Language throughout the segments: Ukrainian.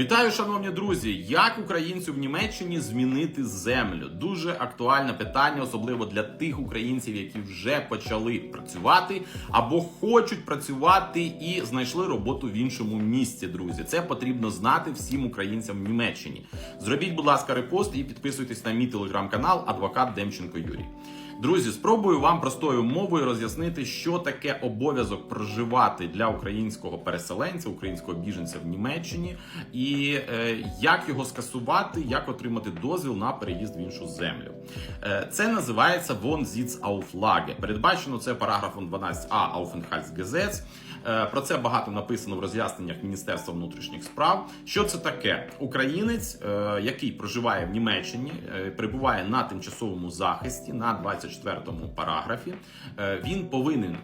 Вітаю, шановні друзі! Як українцю в Німеччині змінити землю? Дуже актуальне питання, особливо для тих українців, які вже почали працювати або хочуть працювати і знайшли роботу в іншому місці. Друзі, це потрібно знати всім українцям в Німеччині. Зробіть, будь ласка, репост і підписуйтесь на мій телеграм-канал Адвокат Демченко Юрій. Друзі, спробую вам простою мовою роз'яснити, що таке обов'язок проживати для українського переселенця, українського біженця в Німеччині, і е, як його скасувати, як отримати дозвіл на переїзд в іншу землю. Е, це називається von Sitz Auflage. Передбачено це параграфом 12а Aufenthaltsgesetz. Е, Про це багато написано в роз'ясненнях Міністерства внутрішніх справ. Що це таке? Українець, е, який проживає в Німеччині, е, перебуває на тимчасовому захисті на 24-му параграфі. Він повинен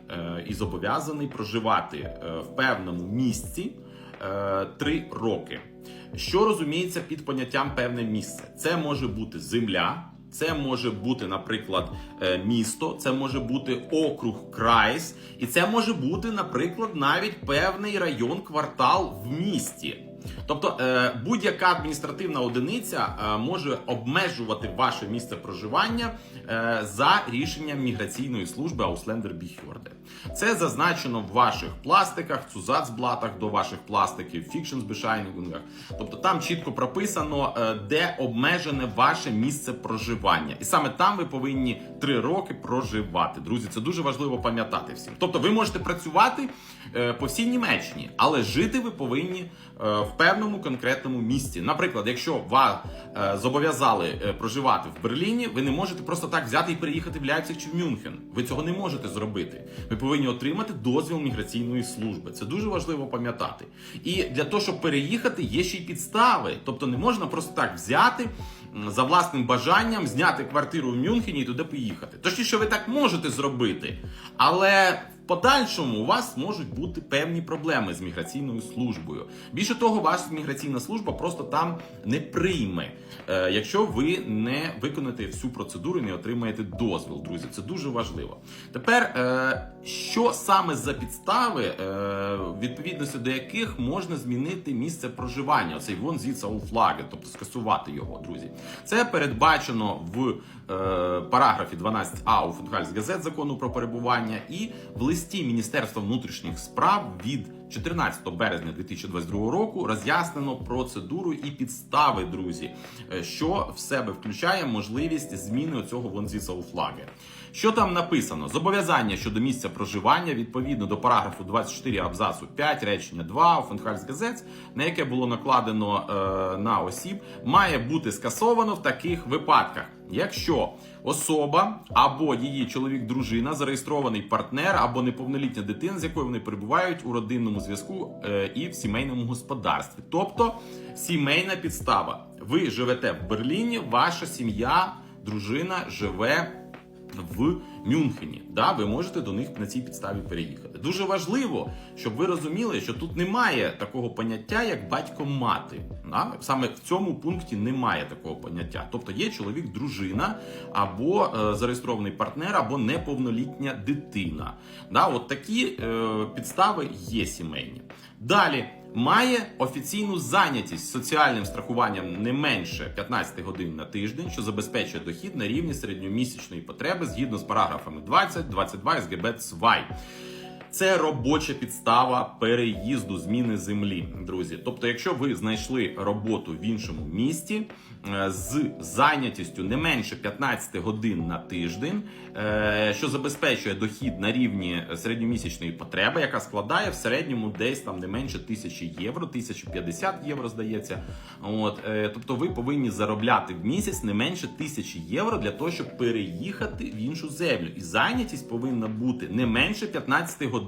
і зобов'язаний проживати в певному місці три роки. Що розуміється під поняттям певне місце? Це може бути земля. Це може бути, наприклад, е, місто, це може бути округ Крайс, і це може бути, наприклад, навіть певний район, квартал в місті. Тобто е, будь-яка адміністративна одиниця е, може обмежувати ваше місце проживання е, за рішенням міграційної служби Ausländer Behörde. Це зазначено в ваших пластиках, цузацблатах до ваших пластиків, фікшенсбешайнінгах. Тобто там чітко прописано, де обмежене ваше місце проживання, і саме там ви повинні три роки проживати. Друзі, це дуже важливо пам'ятати всім. Тобто, ви можете працювати е, по всій Німеччині, але жити ви повинні е, в певному конкретному місці. Наприклад, якщо вас е, зобов'язали проживати в Берліні, ви не можете просто так взяти і переїхати в Ляйпциг чи в Мюнхен. Ви цього не можете зробити. Ви повинні отримати дозвіл міграційної служби. Це дуже важливо пам'ятати. І для того, щоб переїхати, є ще й підстави. Тобто не можна просто так взяти за власним бажанням, зняти квартиру в Мюнхені і туди поїхати. Точніше, ви так можете зробити, але подальшому у вас можуть бути певні проблеми з міграційною службою. Більше того, ваша міграційна служба просто там не прийме, е, якщо ви не виконаєте всю процедуру і не отримаєте дозвіл. Друзі, це дуже важливо. Тепер, е, що саме за підстави, е, відповідності до яких можна змінити місце проживання, оцей вон зіца флаги, тобто скасувати його, друзі. Це передбачено в параграфі 12а у Фундхальсгазет закону про перебування і в листі Міністерства внутрішніх справ від 14 березня 2022 року роз'яснено процедуру і підстави, друзі, е, що в себе включає можливість зміни цього вонзіса у флаги. Що там написано? Зобов'язання щодо місця проживання відповідно до параграфу 24 абзацу 5 речення 2 Фенхальсгазець, на яке було накладено е, на осіб, має бути скасовано в таких випадках. Якщо особа або її чоловік, дружина, зареєстрований партнер або неповнолітня дитина, з якою вони перебувають у родинному зв'язку е, і в сімейному господарстві, тобто сімейна підстава. Ви живете в Берліні, ваша сім'я, дружина живе в Мюнхені. Да, ви можете до них на цій підставі переїхати. Дуже важливо, щоб ви розуміли, що тут немає такого поняття, як батько-мати. Да? Саме в цьому пункті немає такого поняття. Тобто є чоловік, дружина, або е, зареєстрований партнер, або неповнолітня дитина. Да? От такі е, підстави є сімейні. Далі має офіційну зайнятість соціальним страхуванням не менше 15 годин на тиждень, що забезпечує дохід на рівні середньомісячної потреби згідно з параграфами 20, 22 СГБ ЦВАЙ. Це робоча підстава переїзду зміни землі, друзі. Тобто, якщо ви знайшли роботу в іншому місті е, з зайнятістю не менше 15 годин на тиждень, е, що забезпечує дохід на рівні середньомісячної потреби, яка складає в середньому десь там не менше 1000 євро, 1050 євро, здається. От, е, тобто, ви повинні заробляти в місяць не менше 1000 євро для того, щоб переїхати в іншу землю. І зайнятість повинна бути не менше 15 годин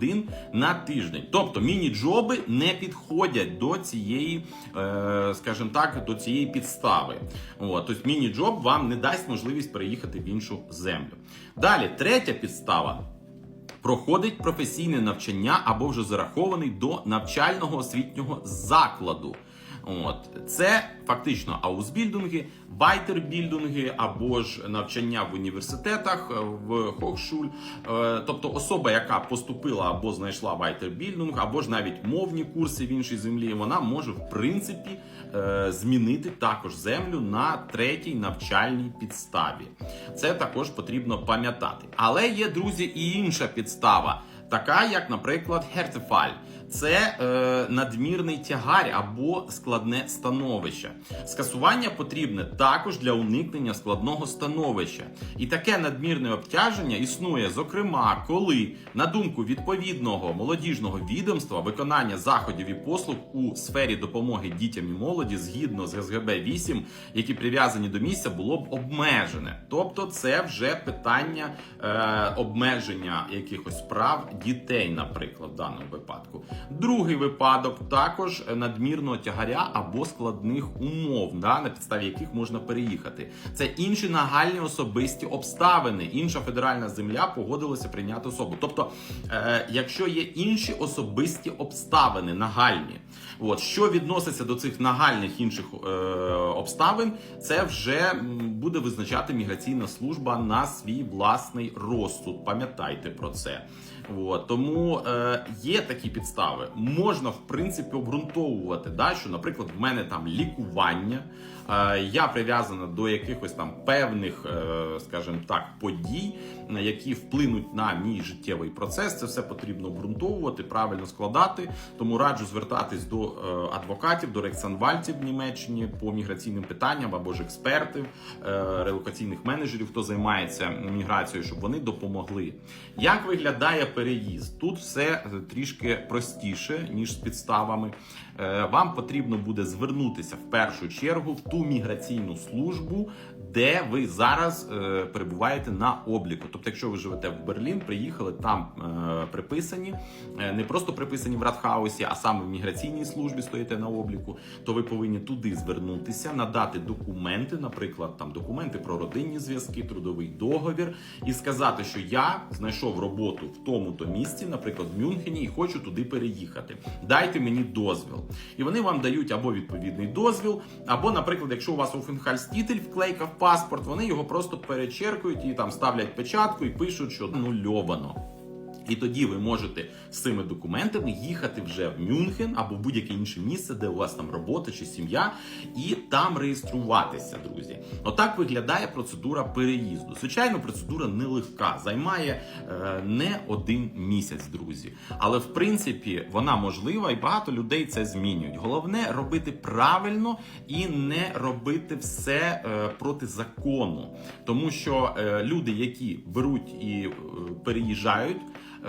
на тиждень. Тобто міні-джоби не підходять до цієї, е, скажімо так, до цієї підстави. От, тобто міні-джоб вам не дасть можливість переїхати в іншу землю. Далі, третя підстава. Проходить професійне навчання або вже зарахований до навчального освітнього закладу. От це фактично аусбільдинги, вайтербільдинги або ж навчання в університетах е, в Хохшуль. Е, Тобто особа, яка поступила або знайшла вайтербільдинг, або ж навіть мовні курси в іншій землі, вона може в принципі е, змінити також землю на третій навчальній підставі. Це також потрібно пам'ятати. Але є друзі і інша підстава. Така, як, наприклад, гертефаль, це е, надмірний тягар або складне становище. Скасування потрібне також для уникнення складного становища. І таке надмірне обтяження існує, зокрема, коли, на думку відповідного молодіжного відомства, виконання заходів і послуг у сфері допомоги дітям і молоді згідно з СГБ 8, які прив'язані до місця, було б обмежене. Тобто, це вже питання е, обмеження якихось прав дітей, наприклад, в даному випадку. Другий випадок також надмірного тягаря або складних умов, да, на підставі яких можна переїхати. Це інші нагальні особисті обставини. Інша федеральна земля погодилася прийняти особу. Тобто, е, якщо є інші особисті обставини нагальні, от що відноситься до цих нагальних інших е, обставин, це вже буде визначати міграційна служба на свій власний розсуд. Пам'ятайте про це. От, тому е, є такі підстави. Можна в принципі обґрунтовувати, да, що, наприклад, в мене там лікування, е, я прив'язана до якихось там певних, е, скажімо так, подій, які вплинуть на мій життєвий процес. Це все потрібно обґрунтовувати, правильно складати. Тому раджу звертатись до е, адвокатів, до рексанвальців в Німеччині по міграційним питанням або ж експертів, е, релокаційних менеджерів, хто займається міграцією, щоб вони допомогли. Як виглядає переїзд? Тут все е, трішки простіше ніж з підставами. Е, Вам потрібно буде звернутися в першу чергу в ту міграційну службу, де ви зараз е, перебуваєте на обліку. Тобто, якщо ви живете в Берлін, приїхали там е, приписані, не просто приписані в Радхаусі, а саме в міграційній службі стоїте на обліку, то ви повинні туди звернутися, надати документи, наприклад, там документи про родинні зв'язки, трудовий договір, і сказати, що я знайшов роботу в тому-то місці, наприклад, в Мюнхені, і хочу туди переїхати. Дайте мені дозвіл. І вони вам дають або відповідний дозвіл, або, наприклад, якщо у вас Офенхальстітель вклейка в паспорт, вони його просто перечеркують і там ставлять печатку і пишуть, що нульовано. І тоді ви можете з цими документами їхати вже в Мюнхен або в будь-яке інше місце, де у вас там робота чи сім'я, і там реєструватися, друзі. Отак виглядає процедура переїзду. Звичайно, процедура нелегка, займає е, не один місяць, друзі. Але в принципі вона можлива, і багато людей це змінюють. Головне робити правильно і не робити все е, проти закону, тому що е, люди, які беруть і е, переїжджають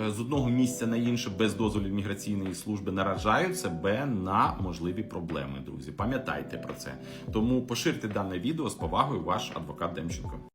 з одного місця на інше без дозволів міграційної служби, наражають себе на можливі проблеми. Друзі, пам'ятайте про це. Тому поширте дане відео з повагою, ваш адвокат Демченко.